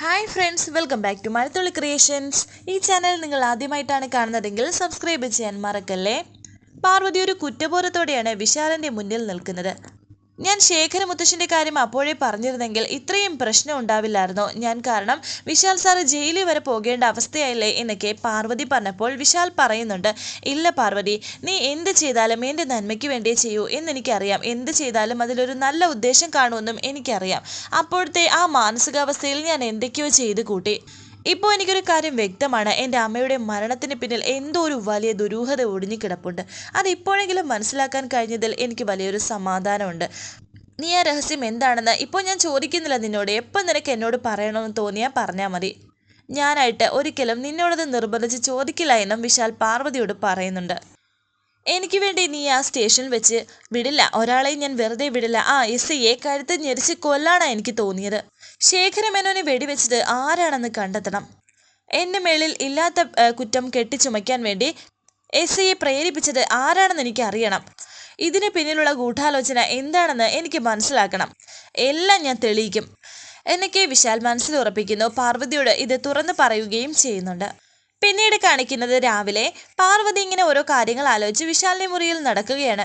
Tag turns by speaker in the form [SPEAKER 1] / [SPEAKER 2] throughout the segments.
[SPEAKER 1] Hi friends welcome back to Mazhathulli creations ഈ channel നിങ്ങൾ ആദ്യമായിട്ടാണ് കാണുന്നതെങ്കിൽ സബ്സ്ക്രൈബ് ചെയ്യാൻ മറക്കല്ലേ? പാർവതി ഒരു കുറ്റബോധത്തോടെയാണ് വിശാലന്റെ മുന്നിൽ നിൽക്കുന്നത്. ഞാൻ ശേഖര മുത്തശ്ശന്റെ കാര്യം അപ്പോഴേ പറഞ്ഞിരുന്നെങ്കിൽ ഇത്രയും പ്രശ്നം ഉണ്ടാവില്ലായിരുന്നു. ഞാൻ കാരണം വിശാൽ സാറ് ജയിലിൽ വരെ പോകേണ്ട അവസ്ഥയായില്ലേ എന്നൊക്കെ പാർവതി പറഞ്ഞപ്പോൾ വിശാൽ പറയുന്നുണ്ട്. ഇല്ല പാർവതി നീ എന്ത് ചെയ്താലും എന്റെ നന്മയ്ക്ക് വേണ്ടിയേ ചെയ്യൂ എന്നെനിക്കറിയാം. എന്ത് ചെയ്താലും അതിലൊരു നല്ല ഉദ്ദേശം കാണുമെന്നും എനിക്കറിയാം. അപ്പോഴത്തെ ആ മാനസികാവസ്ഥയിൽ ഞാൻ എന്തൊക്കെയോ ചെയ്തു കൂട്ടി. ഇപ്പോൾ എനിക്കൊരു കാര്യം വ്യക്തമാണ്. എന്റെ അമ്മയുടെ മരണത്തിന് പിന്നിൽ എന്തോ ഒരു വലിയ ദുരൂഹത ഒടിഞ്ഞുകിടപ്പുണ്ട്. അത് ഇപ്പോഴെങ്കിലും മനസ്സിലാക്കാൻ കഴിഞ്ഞതിൽ എനിക്ക് വലിയൊരു സമാധാനമുണ്ട്. നീ ആ രഹസ്യം എന്താണെന്ന് ഇപ്പോൾ ഞാൻ ചോദിക്കുന്നില്ല നിന്നോട്. എപ്പോൾ നിനക്ക് എന്നോട് പറയണമെന്ന് തോന്നിയാൽ പറഞ്ഞാൽ മതി. ഞാനായിട്ട് ഒരിക്കലും നിന്നോടത് നിർബന്ധിച്ച് ചോദിക്കില്ല എന്നും വിശാൽ പാർവതിയോട് പറയുന്നുണ്ട്. എനിക്ക് വേണ്ടി നീ ആ സ്റ്റേഷനിൽ വെച്ച് വിടില്ല. ഒരാളെയും ഞാൻ വെറുതെ വിടില്ല. ആ എസ് ഐയെ കഴുത്ത് ഞെരിച്ച് കൊല്ലാണ് എനിക്ക് തോന്നിയത്. ശേഖരമേനോനെ വെടിവെച്ചത് ആരാണെന്ന് കണ്ടെത്തണം. എന്റെ മേളിൽ ഇല്ലാത്ത കുറ്റം കെട്ടിച്ചുമയ്ക്കാൻ വേണ്ടി എസ് ഐയെ പ്രേരിപ്പിച്ചത് ആരാണെന്ന് എനിക്ക് അറിയണം. ഇതിന് പിന്നിലുള്ള ഗൂഢാലോചന എന്താണെന്ന് എനിക്ക് മനസ്സിലാക്കണം. എല്ലാം ഞാൻ തെളിയിക്കും. എന്നൊക്കെ വിശാൽ മനസ്സിൽ ഉറപ്പിക്കുന്നു. പാർവതിയോട് ഇത് തുറന്നു പറയുകയും ചെയ്യുന്നുണ്ട്. പിന്നീട് കാണിക്കുന്നത് രാവിലെ പാർവതി ഇങ്ങനെ ഓരോ കാര്യങ്ങൾ ആലോചിച്ച് വിശാലിന്റെ മുറിയിൽ നടക്കുകയാണ്.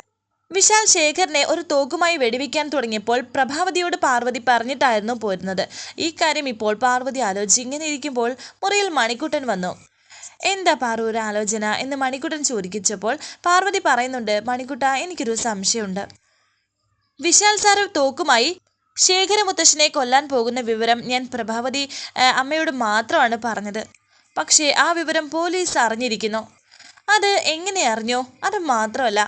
[SPEAKER 1] വിശാൽ ശേഖറിനെ ഒരു തോക്കുമായി വെടിവെക്കാൻ തുടങ്ങിയപ്പോൾ പ്രഭാവതിയോട് പാർവതി പറഞ്ഞിട്ടായിരുന്നു പോരുന്നത്. ഈ കാര്യം ഇപ്പോൾ പാർവതി ആലോചിച്ച് ഇങ്ങനെ ഇരിക്കുമ്പോൾ മുറിയിൽ മണിക്കുട്ടൻ വന്നു. എന്താ പാറു ഒരു ആലോചന? എന്ന് മണിക്കുട്ടൻ ചോദിച്ചപ്പോൾ പാർവതി പറയുന്നുണ്ട് മണിക്കുട്ട എനിക്കൊരു സംശയമുണ്ട്. വിശാൽ സാറ് തോക്കുമായി ശേഖരമുത്തശ്ശനെ കൊല്ലാൻ പോകുന്ന വിവരം ഞാൻ പ്രഭാവതി അമ്മയോട് മാത്രമാണ് പറഞ്ഞത്. പക്ഷേ ആ വിവരം പോലീസ് അറിഞ്ഞിരിക്കുന്നു. അത് എങ്ങനെ അറിഞ്ഞോ? അത് മാത്രമല്ല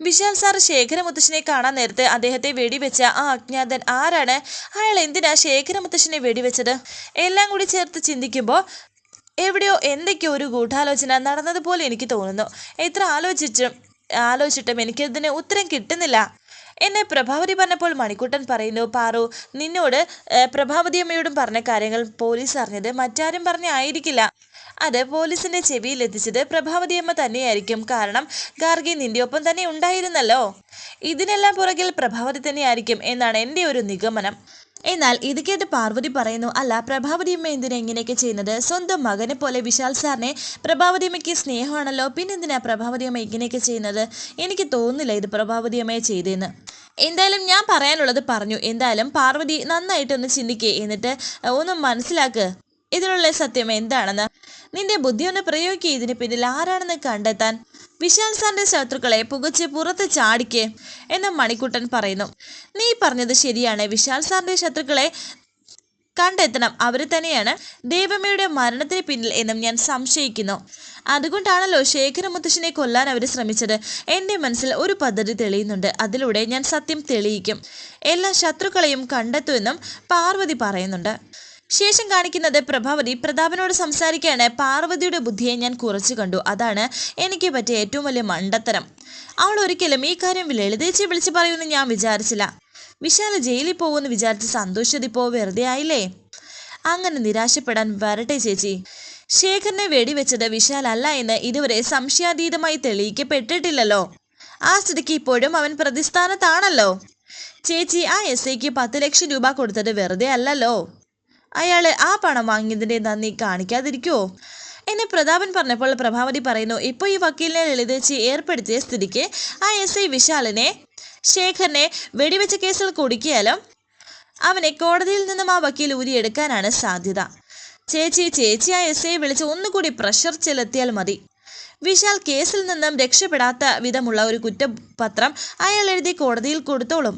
[SPEAKER 1] വിശാൽ സാർ ശേഖരമുത്തശ്ശനെ കാണാൻ നേരത്തെ അദ്ദേഹത്തെ വെടിവെച്ച ആ അജ്ഞാതൻ ആരാണ്? അയാൾ എന്തിനാ ശേഖരമുത്തശ്ശനെ വെടിവെച്ചത്? എല്ലാം കൂടി ചേർത്ത് ചിന്തിക്കുമ്പോൾ എവിടെയോ എന്തൊക്കെയോ ഒരു ഗൂഢാലോചന നടന്നതുപോലെ എനിക്ക് തോന്നുന്നു. എത്ര ആലോചിച്ചും ആലോചിച്ചിട്ടും എനിക്കതിന് ഉത്തരം കിട്ടുന്നില്ല. എന്നെ പ്രഭാവതി പറഞ്ഞപ്പോൾ മണിക്കുട്ടൻ പറയുന്നു പാറു നിന്നോട് പ്രഭാവതി അമ്മയോടും പറഞ്ഞ കാര്യങ്ങൾ പോലീസ് അറിഞ്ഞത് മറ്റാരും പറഞ്ഞ ആയിരിക്കില്ല. അത് പോലീസിന്റെ ചെവിയിൽ എത്തിച്ചത് പ്രഭാവതി അമ്മ തന്നെയായിരിക്കും. കാരണം ഗാർഗി നിന്റെ ഒപ്പം തന്നെ ഉണ്ടായിരുന്നല്ലോ. ഇതിനെല്ലാം പുറകിൽ പ്രഭാവതി തന്നെയായിരിക്കും എന്നാണ് എന്റെ ഒരു നിഗമനം. എന്നാൽ ഇത് കേട്ട് പാർവതി പറയുന്നു അല്ല പ്രഭാവതി അമ്മ എന്തിനാ ഇങ്ങനെയൊക്കെ ചെയ്യുന്നത്? സ്വന്തം മകനെ പോലെ വിശാൽ സാറിനെ പ്രഭാവതി അമ്മയ്ക്ക് സ്നേഹമാണല്ലോ. പിന്നെന്തിനാ പ്രഭാവതിയമ്മ ഇങ്ങനെയൊക്കെ ചെയ്യുന്നത്? എനിക്ക് തോന്നുന്നില്ല ഇത് പ്രഭാവതി അമ്മയെ ചെയ്തതെന്ന് എന്തായാലും ഞാൻ പറയാനുള്ളത് പറഞ്ഞു. എന്തായാലും പാർവതി നന്നായിട്ടൊന്ന് ചിന്തിക്കേ. എന്നിട്ട് ഒന്ന് മനസ്സിലാക്ക്. ഇതിനുള്ള സത്യം എന്താണെന്ന്. നിന്റെ ബുദ്ധി ഒന്ന് പ്രയോഗിക്കുക ഇതിന് പിന്നിൽ ആരാണെന്ന് കണ്ടെത്താൻ. വിശാൽ സാറിന്റെ ശത്രുക്കളെ പുകച്ച് പുറത്ത് ചാടിക്കേ എന്ന് മണിക്കുട്ടൻ പറയുന്നു. നീ പറഞ്ഞത് ശരിയാണ്. വിശാൽ സാറിന്റെ ശത്രുക്കളെ കണ്ടെത്തണം. അവർ തന്നെയാണ് ദേവമ്മയുടെ മരണത്തിന് പിന്നിൽ എന്നും ഞാൻ സംശയിക്കുന്നു. അതുകൊണ്ടാണല്ലോ ശേഖര മുത്തശ്ശനെ കൊല്ലാൻ അവർ ശ്രമിച്ചത്. എന്റെ മനസ്സിൽ ഒരു പദ്ധതി തെളിയുന്നുണ്ട്. അതിലൂടെ ഞാൻ സത്യം തെളിയിക്കും. എല്ലാ ശത്രുക്കളെയും കണ്ടെത്തുമെന്നും പാർവതി പറയുന്നുണ്ട്. ശേഷം കാണിക്കുന്നത് പ്രഭാവതി പ്രതാപനോട് സംസാരിക്കുകയാണ് പാർവതിയുടെ ബുദ്ധിയെ ഞാൻ കുറച്ചു കണ്ടു. അതാണ് എനിക്ക് പറ്റിയ ഏറ്റവും വലിയ മണ്ടത്തരം. അവൾ ഒരിക്കലും ഈ കാര്യം ലളിതേച്ചി വിളിച്ചു പറയുമെന്ന് ഞാൻ വിചാരിച്ചില്ല. വിശാല ജയിലിൽ പോകുമെന്ന് വിചാരിച്ച് സന്തോഷതിപ്പോ വെറുതെ ആയില്ലേ? അങ്ങനെ നിരാശപ്പെടാൻ വരട്ടെ ചേച്ചി. ശേഖറിനെ വെടിവെച്ചത് വിശാൽ അല്ല എന്ന് ഇതുവരെ സംശയാതീതമായി തെളിയിക്കപ്പെട്ടിട്ടില്ലല്ലോ. ആ സ്ഥിതിക്ക് ഇപ്പോഴും അവൻ പ്രതിസ്ഥാനത്താണല്ലോ. ചേച്ചി ആ എസ് ഐക്ക് പത്ത് ലക്ഷം രൂപ കൊടുത്തത് വെറുതെ അല്ലല്ലോ. അയാൾ ആ പണം വാങ്ങിയതിന്റെ നന്ദി കാണിക്കാതിരിക്കുവോ? എന്നെ പ്രതാപൻ പറഞ്ഞപ്പോൾ പ്രഭാവതി പറയുന്നു ഇപ്പോൾ ഈ വക്കീലിനെ ലളിതച്ച് ഏർപ്പെടുത്തിയ സ്ഥിതിക്ക് ആ എസ് ഐ വിശാലിനെ ശേഖറിനെ വെടിവെച്ച കേസിൽ കുടുക്കിയാലും അവനെ കോടതിയിൽ നിന്നും ആ വക്കീൽ ഊരിയെടുക്കാനാണ് സാധ്യത. ചേച്ചി ചേച്ചി ആ എസ് ഐ വിളിച്ച് ഒന്നുകൂടി പ്രഷർ ചെലുത്തിയാൽ മതി. വിശാൽ കേസിൽ നിന്നും രക്ഷപ്പെടാത്ത വിധമുള്ള ഒരു കുറ്റപത്രം അയാൾ എഴുതി കോടതിയിൽ കൊടുത്തോളും.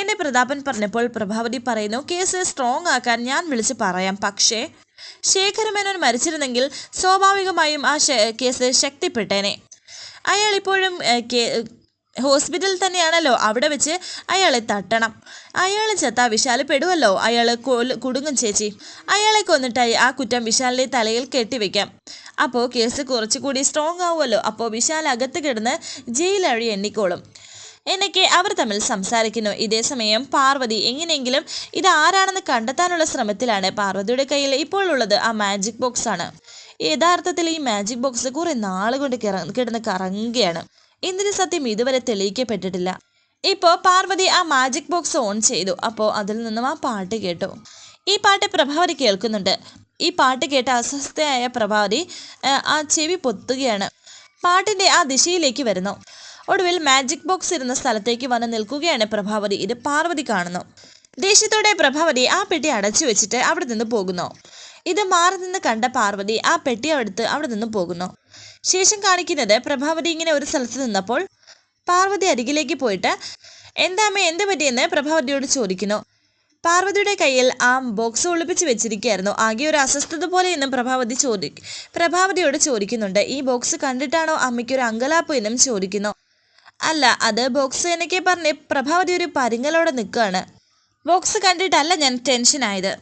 [SPEAKER 1] എന്നെ പ്രതാപൻ പറഞ്ഞപ്പോൾ പ്രഭാവതി പറയുന്നു കേസ് സ്ട്രോങ് ആക്കാൻ ഞാൻ വിളിച്ച് പറയാം. പക്ഷേ ശേഖരമേനോൻ മരിച്ചിരുന്നെങ്കിൽ സ്വാഭാവികമായും ആ കേസ് ശക്തിപ്പെട്ടേനെ. അയാൾ ഇപ്പോഴും ഹോസ്പിറ്റലിൽ തന്നെയാണല്ലോ അവിടെ വെച്ച് അയാളെ തട്ടണം. അയാൾ ചത്താ വിശാൽ പെടുവല്ലോ അയാൾ കുടുങ്ങും ചേച്ചി. അയാളെ കൊന്നിട്ടായി ആ കുറ്റം വിശാലിന്റെ തലയിൽ കെട്ടിവെക്കാം. അപ്പോൾ കേസ് കുറച്ചുകൂടി സ്ട്രോങ് ആവുമല്ലോ. അപ്പോൾ വിശാൽ അകത്ത് കിടന്ന് ജയിലഴി എണ്ണിക്കോളും. എന്നൊക്കെ അവർ തമ്മിൽ സംസാരിക്കുന്നു. ഇതേസമയം പാർവതി എങ്ങനെയെങ്കിലും ഇത് ആരാണെന്ന് കണ്ടെത്താനുള്ള ശ്രമത്തിലാണ്. പാർവതിയുടെ കയ്യിൽ ഇപ്പോൾ ഉള്ളത് ആ മാജിക് ബോക്സ് ആണ്. യഥാർത്ഥത്തിൽ ഈ മാജിക് ബോക്സ് കുറെ നാളുകൊണ്ട് കിടന്ന് കറങ്ങുകയാണ്. എന്തിന് സത്യം ഇതുവരെ തെളിയിക്കപ്പെട്ടിട്ടില്ല. ഇപ്പോൾ പാർവതി ആ മാജിക് ബോക്സ് ഓൺ ചെയ്തു. അപ്പോൾ അതിൽ നിന്നും ആ പാട്ട് കേട്ടു. ഈ പാട്ട് പ്രഭാവതി കേൾക്കുന്നുണ്ട്. ഈ പാട്ട് കേട്ട് അസ്വസ്ഥയായ പ്രഭാവതി ആ, ചെവി പൊത്തുകയാണ്. പാട്ടിന്റെ ആ ദിശയിലേക്ക് വരുന്നു. ഒടുവിൽ മാജിക് ബോക്സ് ഇരുന്ന സ്ഥലത്തേക്ക് വന്ന് നിൽക്കുകയാണ് പ്രഭാവതി. ഇത് പാർവതി കാണുന്നു. ദേഷ്യത്തോടെ പ്രഭാവതി ആ പെട്ടി അടച്ചു വെച്ചിട്ട് അവിടെ നിന്ന് പോകുന്നു. ഇത് മാറി നിന്ന് കണ്ട പാർവതി ആ പെട്ടി എടുത്ത് അവിടെ നിന്ന് പോകുന്നു. ശേഷം കാണിക്കുന്നത് പ്രഭാവതി ഇങ്ങനെ ഒരു സ്ഥലത്ത് നിന്നപ്പോൾ പാർവതി അരികിലേക്ക് പോയിട്ട് എന്താ അമ്മ എന്ത് പറ്റിയെന്ന്? പ്രഭാവതിയോട് ചോദിക്കുന്നു. പാർവതിയുടെ കയ്യിൽ ആ ബോക്സ് ഒളിപ്പിച്ച് വെച്ചിരിക്കുകയായിരുന്നു. ആകെ ഒരു അസ്വസ്ഥത പോലെ എന്നും പ്രഭാവതി ചോദി പ്രഭാവതിയോട് ചോദിക്കുന്നുണ്ട്. ഈ ബോക്സ് കണ്ടിട്ടാണോ അമ്മയ്ക്ക് ഒരു അങ്കലാപ്പ് എന്നും ചോദിക്കുന്നു. അല്ല അത് ബോക്സ് എന്നൊക്കെ പറഞ്ഞ് പ്രഭാവതി ഒരു പരിങ്ങലോടെ നിൽക്കുകയാണ്. ബോക്സ് കണ്ടിട്ടല്ല ഞാൻ ടെൻഷനായത്.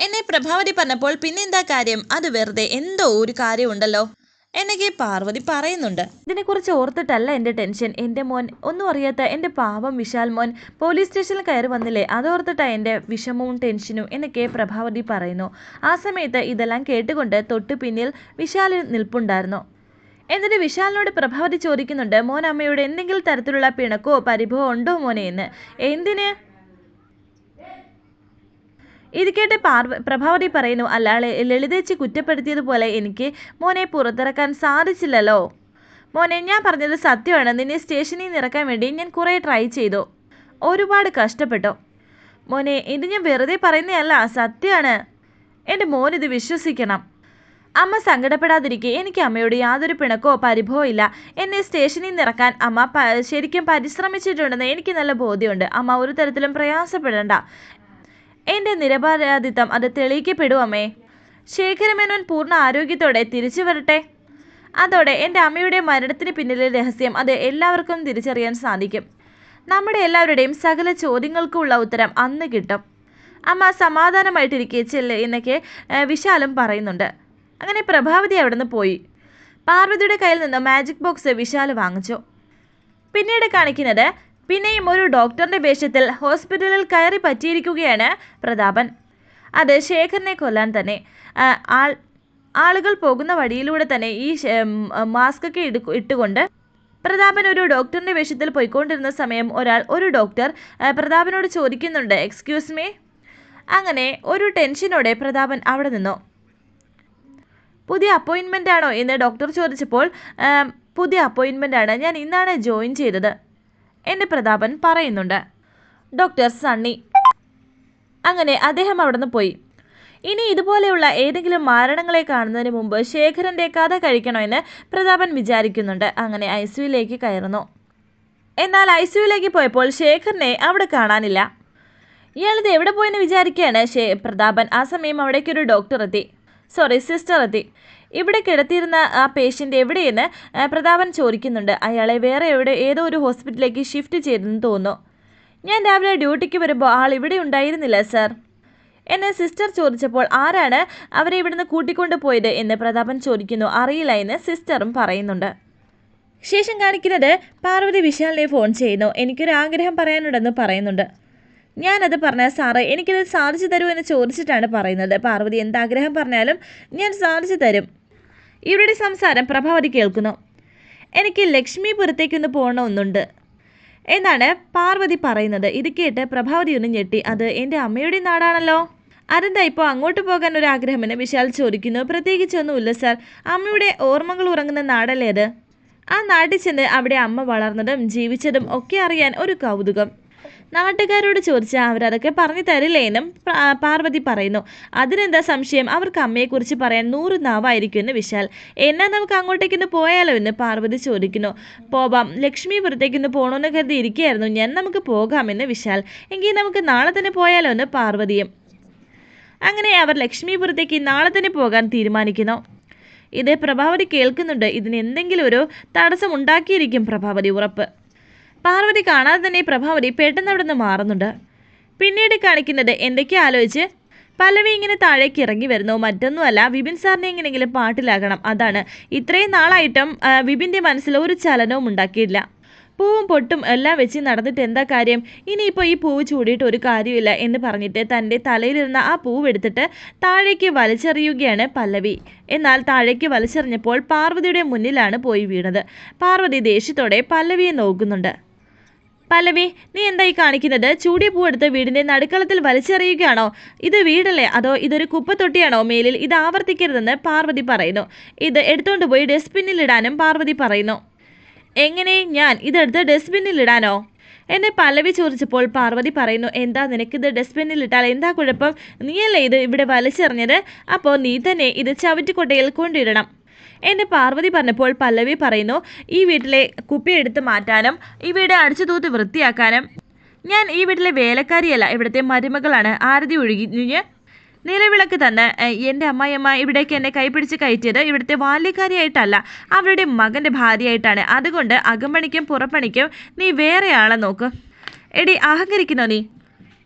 [SPEAKER 1] എന്നെ പ്രഭാവതി പറഞ്ഞപ്പോൾ പിന്നെന്താ കാര്യം? അത് വെറുതെ എന്തോ ഒരു കാര്യമുണ്ടല്ലോ. എന്നൊക്കെ പാർവതി പറയുന്നുണ്ട്. ഇതിനെക്കുറിച്ച് ഓർത്തിട്ടല്ല എന്റെ ടെൻഷൻ. എന്റെ മോൻ ഒന്നും അറിയാത്ത എന്റെ പാവം വിശാൽ മോൻ പോലീസ് സ്റ്റേഷനിൽ കയറി വന്നില്ലേ? അതോർത്തിട്ടാ എന്റെ വിഷമവും ടെൻഷനും എന്നൊക്കെ പ്രഭാവതി പറയുന്നു. ആ സമയത്ത് ഇതെല്ലാം കേട്ടുകൊണ്ട് തൊട്ടു പിന്നിൽ വിശാൽ നിൽപ്പുണ്ടായിരുന്നു. എന്നിട്ട് വിശാലിനോട് പ്രഭാവതി ചോദിക്കുന്നുണ്ട് മോൻ അമ്മയോട് എന്തെങ്കിലും തരത്തിലുള്ള പിണക്കോ പരിഭവോ ഉണ്ടോ മോനെ? എന്ന്. എന്തിന്? ഇത് കേട്ട് പാർവ പ്രഭാവതി പറയുന്നു അല്ലാളെ ലളിതേച്ചി കുറ്റപ്പെടുത്തിയതുപോലെ എനിക്ക് മോനെ പുറത്തിറക്കാൻ സാധിച്ചില്ലല്ലോ. മോനെ ഞാൻ പറഞ്ഞത് സത്യമാണ്. നിന്നെ സ്റ്റേഷനിൽ നിന്ന് ഇറക്കാൻ വേണ്ടി ഞാൻ കുറേ ട്രൈ ചെയ്തു. ഒരുപാട് കഷ്ടപ്പെട്ടു. മോനെ ഇത് ഞാൻ വെറുതെ പറയുന്നതല്ല സത്യമാണ്. എന്റെ മോൻ ഇത് വിശ്വസിക്കണം. അമ്മ സങ്കടപ്പെടാതിരിക്കെ എനിക്ക് അമ്മയോട് യാതൊരു പിണക്കോ പരിഭവോ ഇല്ല. എന്നെ സ്റ്റേഷനിൽ നിന്ന് ഇറക്കാൻ അമ്മ ശരിക്കും പരിശ്രമിച്ചിട്ടുണ്ടെന്ന് എനിക്ക് നല്ല ബോധ്യമുണ്ട്. അമ്മ ഒരു തരത്തിലും പ്രയാസപ്പെടേണ്ട. എന്റെ നിരപരാധിത്വം അത് തെളിയിക്കപ്പെടും ശേഖരമേനോൻ പൂർണ ആരോഗ്യത്തോടെ തിരിച്ചു വരട്ടെ. അതോടെ എന്റെ അമ്മയുടെ മരണത്തിന് പിന്നിലെ രഹസ്യം അത് എല്ലാവർക്കും തിരിച്ചറിയാൻ സാധിക്കും. നമ്മുടെ എല്ലാവരുടെയും സകല ചോദ്യങ്ങൾക്കുള്ള ഉത്തരം അന്ന് കിട്ടും. അമ്മ സമാധാനമായിട്ടിരിക്കെ ചെല്ല് എന്നൊക്കെ വിശാലും പറയുന്നുണ്ട്. അങ്ങനെ പ്രഭാവതി അവിടെ നിന്ന് പോയി. പാർവതിയുടെ കയ്യിൽ നിന്ന് മാജിക് ബോക്സ് വിശാൽ വാങ്ങിച്ചു. പിന്നീട് കാണിക്കുന്നത് പിന്നെയും ഒരു ഡോക്ടറിന്റെ വേഷത്തിൽ ഹോസ്പിറ്റലിൽ കയറി പറ്റിയിരിക്കുകയാണ് പ്രതാപൻ. അത് ശേഖരനെ കൊല്ലാൻ തന്നെ. ആൾ ആളുകൾ പോകുന്ന വഴിയിലൂടെ തന്നെ ഈ മാസ്ക് ഒക്കെ ഇട്ടുകൊണ്ട് പ്രതാപൻ ഒരു ഡോക്ടറിന്റെ വേഷത്തിൽ പോയിക്കൊണ്ടിരുന്ന സമയം ഒരാൾ ഒരു ഡോക്ടർ പ്രതാപനോട് ചോദിക്കുന്നുണ്ട് എക്സ്ക്യൂസ് മീ അങ്ങനെ ഒരു ടെൻഷനോടെ പ്രതാപൻ അവിടെ നിന്നു. പുതിയ അപ്പോയിൻമെന്റ് ആണോ? എന്ന് ഡോക്ടർ ചോദിച്ചപ്പോൾ പുതിയ അപ്പോയിൻമെന്റ് ആണ്. ഞാൻ ഇന്നാണ് ജോയിൻ ചെയ്തത്. എന്റെ പ്രതാപൻ പറയുന്നുണ്ട്. Doctor Sunny. അങ്ങനെ അദ്ദേഹം അവിടുന്ന് പോയി. ഇനി ഇതുപോലെയുള്ള ഏതെങ്കിലും മാരണങ്ങളെ കാണുന്നതിന് മുമ്പ് ശേഖരന്റെ കഥ കഴിക്കണമെന്ന് പ്രതാപൻ വിചാരിക്കുന്നുണ്ട്. അങ്ങനെ ഐ സിയുലേക്ക് കയറുന്നു. എന്നാൽ ഐ സിയുലേക്ക് പോയപ്പോൾ ശേഖറിനെ അവിടെ കാണാനില്ല. ഇയാളിത് എവിടെ പോയെന്ന് വിചാരിക്കുകയാണ് ശേ പ്രതാപൻ ആ സമയം അവിടേക്ക് ഒരു ഡോക്ടർ എത്തി. സോറി സിസ്റ്റർ എത്തി. ഇവിടെ കിടത്തിയിരുന്ന ആ പേഷ്യന്റ് എവിടെയെന്ന് പ്രതാപൻ ചോദിക്കുന്നുണ്ട്. അയാളെ വേറെ എവിടെ ഏതോ ഒരു ഹോസ്പിറ്റലിലേക്ക് ഷിഫ്റ്റ് ചെയ്തെന്ന് തോന്നുന്നു. ഞാൻ രാവിലെ ഡ്യൂട്ടിക്ക് വരുമ്പോൾ ആൾ ഇവിടെ ഉണ്ടായിരുന്നില്ല സർ എന്നെ സിസ്റ്റർ ചോദിച്ചപ്പോൾ ആരാണ് അവരെ ഇവിടുന്ന് കൂട്ടിക്കൊണ്ടു പോയത് എന്ന് പ്രതാപൻ ചോദിക്കുന്നു. അറിയില്ല എന്ന് സിസ്റ്ററും പറയുന്നുണ്ട്. ശേഷം കാണിക്കുന്നത് പാർവതി വിശാലിനെ ഫോൺ ചെയ്യുന്നു. എനിക്കൊരു ആഗ്രഹം പറയാനുണ്ടെന്ന് പറയുന്നുണ്ട്. ഞാനത് പറഞ്ഞ സാറ് എനിക്കത് സാധിച്ചു തരൂ എന്ന് ചോദിച്ചിട്ടാണ് പറയുന്നത്. പാർവതി എന്താഗ്രഹം പറഞ്ഞാലും ഞാൻ സാധിച്ചു തരും. ഇവരുടെ സംസാരം പ്രഭാവതി കേൾക്കുന്നു. എനിക്ക് ലക്ഷ്മിപുരത്തേക്കൊന്ന് പോകണമെന്നുണ്ട്. എന്നാണ് പാർവതി പറയുന്നത്. ഇത് കേട്ട് പ്രഭാവതി ഒന്ന് ഞെട്ടി. അത് എന്റെ അമ്മയുടെ നാടാണല്ലോ. അതെന്താ ഇപ്പോൾ അങ്ങോട്ട് പോകാൻ ഒരു ആഗ്രഹമെന്ന് വിശാൽ ചോദിക്കുന്നു. പ്രത്യേകിച്ചൊന്നുമില്ല സാർ. അമ്മയുടെ ഓർമ്മകൾ ഉറങ്ങുന്ന നാടല്ലേ അത് ആ നാട്ടിൽ ചെന്ന് അവിടെ അമ്മ വളർന്നതും ജീവിച്ചതും ഒക്കെ അറിയാൻ ഒരു കൗതുകം. നാട്ടുകാരോട് ചോദിച്ചാൽ അവരതൊക്കെ പറഞ്ഞു തരില്ലേ എന്നും പാർവതി പറയുന്നു. അതിനെന്താ സംശയം? അവർക്ക് അമ്മയെക്കുറിച്ച് പറയാൻ നൂറ് നാവായിരിക്കും എന്ന് വിശാൽ. എന്നാ നമുക്ക് അങ്ങോട്ടേക്കൊന്ന് പോയാലോ എന്ന് പാർവതി ചോദിക്കുന്നു. പോവാം. ലക്ഷ്മിപുരത്തേക്കൊന്ന് പോകണമെന്ന് കരുതി ഇരിക്കുകയായിരുന്നു. ഞാൻ നമുക്ക് പോകാമെന്ന് വിശാൽ. എങ്കിൽ നമുക്ക് നാളെ തന്നെ പോയാലോ എന്ന് പാർവതിയും. അങ്ങനെ അവർ ലക്ഷ്മിപുരത്തേക്ക് നാളെ തന്നെ പോകാൻ തീരുമാനിക്കുന്നു. ഇത് പ്രഭാവതി കേൾക്കുന്നുണ്ട്. ഇതിന് എന്തെങ്കിലും ഒരു തടസ്സം ഉണ്ടാക്കിയിരിക്കും പ്രഭാവതി ഉറപ്പ്. പാർവതി കാണാതെ തന്നെ പ്രഭാവതി പെട്ടെന്ന് അവിടെ നിന്ന് മാറുന്നുണ്ട്. പിന്നീട് കാണിക്കുന്നത് എന്തൊക്കെ ആലോചിച്ച് പല്ലവി ഇങ്ങനെ താഴേക്ക് ഇറങ്ങി വരുന്നു. മറ്റൊന്നുമല്ല വിപിൻ സാറിനെ എങ്ങനെയെങ്കിലും പാട്ടിലാകണം. അതാണ് ഇത്രയും നാളായിട്ടും വിപിന്റെ മനസ്സിൽ ഒരു ചലനവും ഉണ്ടാക്കിയില്ല. പൂവും പൊട്ടും എല്ലാം വെച്ച് നടന്നിട്ട് എന്താ കാര്യം? ഇനിയിപ്പോൾ ഈ പൂവ് ചൂടിയിട്ട് ഒരു കാര്യമില്ല എന്ന് പറഞ്ഞിട്ട് തന്റെ തലയിലിരുന്ന ആ പൂവ് എടുത്തിട്ട് താഴേക്ക് വലിച്ചെറിയുകയാണ് പല്ലവി. എന്നാൽ താഴേക്ക് വലിച്ചെറിഞ്ഞപ്പോൾ പാർവതിയുടെ മുന്നിലാണ് പോയി വീണത്. പാർവതി ദേഷ്യത്തോടെ പല്ലവിയെ നോക്കുന്നുണ്ട്. പല്ലവി നീ എന്തായി കാണിക്കുന്നത്? ചൂടിയ പൂ എടുത്ത് വീടിന്റെ നടുക്കളത്തിൽ വലിച്ചെറിയുകയാണോ? ഇത് വീടല്ലേ? അതോ ഇതൊരു കുപ്പത്തൊട്ടിയാണോ? മേലിൽ ഇത് ആവർത്തിക്കരുതെന്ന് പാർവതി പറയുന്നു. ഇത് എടുത്തുകൊണ്ട് പോയി ഡസ്റ്റ്ബിന്നിൽ ഇടാനും പാർവതി പറയുന്നു. എങ്ങനെ ഞാൻ ഇതെടുത്ത് ഡസ്റ്റ്ബിന്നിൽ ഇടാനോ എന്നെ പല്ലവി ചോദിച്ചപ്പോൾ പാർവതി പറയുന്നു എന്താ നിനക്ക് ഇത് ഡസ്റ്റ്ബിന്നിൽ ഇട്ടാൽ എന്താ കുഴപ്പം? നീയല്ലേ ഇത് ഇവിടെ വലിച്ചെറിഞ്ഞത്? അപ്പോൾ നീ തന്നെ ഇത് ചവിറ്റിക്കൊട്ടയിൽ കൊണ്ടിടണം. എന്നെ പാർവതി പറഞ്ഞപ്പോൾ പല്ലവി പറയുന്നു ഈ വീട്ടിലെ കുപ്പി എടുത്ത് മാറ്റാനും ഈ വീട് അടിച്ചു തൂത്ത് വൃത്തിയാക്കാനും. ഞാൻ ഈ വീട്ടിലെ വേലക്കാരിയല്ല ഇവിടുത്തെ മരുമകളാണ്. ആരതി ഒഴുകിഞ്ഞ് നിലവിളക്ക് തന്നെ എന്റെ അമ്മായിയമ്മ ഇവിടേക്ക് എന്നെ കൈപിടിച്ച് കയറ്റിയത് ഇവിടുത്തെ ബാല്യക്കാരിയായിട്ടല്ല. അവരുടെ മകന്റെ ഭാര്യയായിട്ടാണ്. അതുകൊണ്ട് അകമ്പണിക്കും പുറപ്പണിക്കും നീ വേറെ ആളെ നോക്ക്. എടി അഹങ്കരിക്കുന്നോ നീ?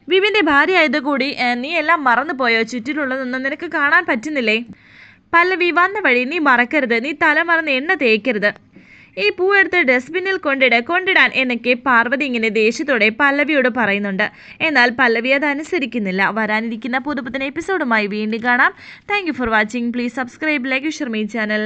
[SPEAKER 1] വിവിന്റെ ഭാര്യ ആയതുകൂടി നീ എല്ലാം മറന്നു പോയോ ചുറ്റിലുള്ളതൊന്നും നിനക്ക് കാണാൻ പറ്റുന്നില്ലേ? പല്ലവി വന്ന വഴി നീ മറക്കരുത്. നീ തല മറന്ന് എണ്ണ തേക്കരുത്. ഈ പൂ എടുത്ത് ഡസ്റ്റ്ബിന്നിൽ കൊണ്ടിട കൊണ്ടിടാൻ എന്നൊക്കെ പാർവതി ഇങ്ങനെ ദേഷ്യത്തോടെ പല്ലവിയോട് പറയുന്നുണ്ട്. എന്നാൽ പല്ലവി അത് അനുസരിക്കുന്നില്ല. വരാനിരിക്കുന്ന പുതുപുത്തൻ എപ്പിസോഡുമായി വീണ്ടും കാണാം. Thank for watching please subscribe like Sharmi channel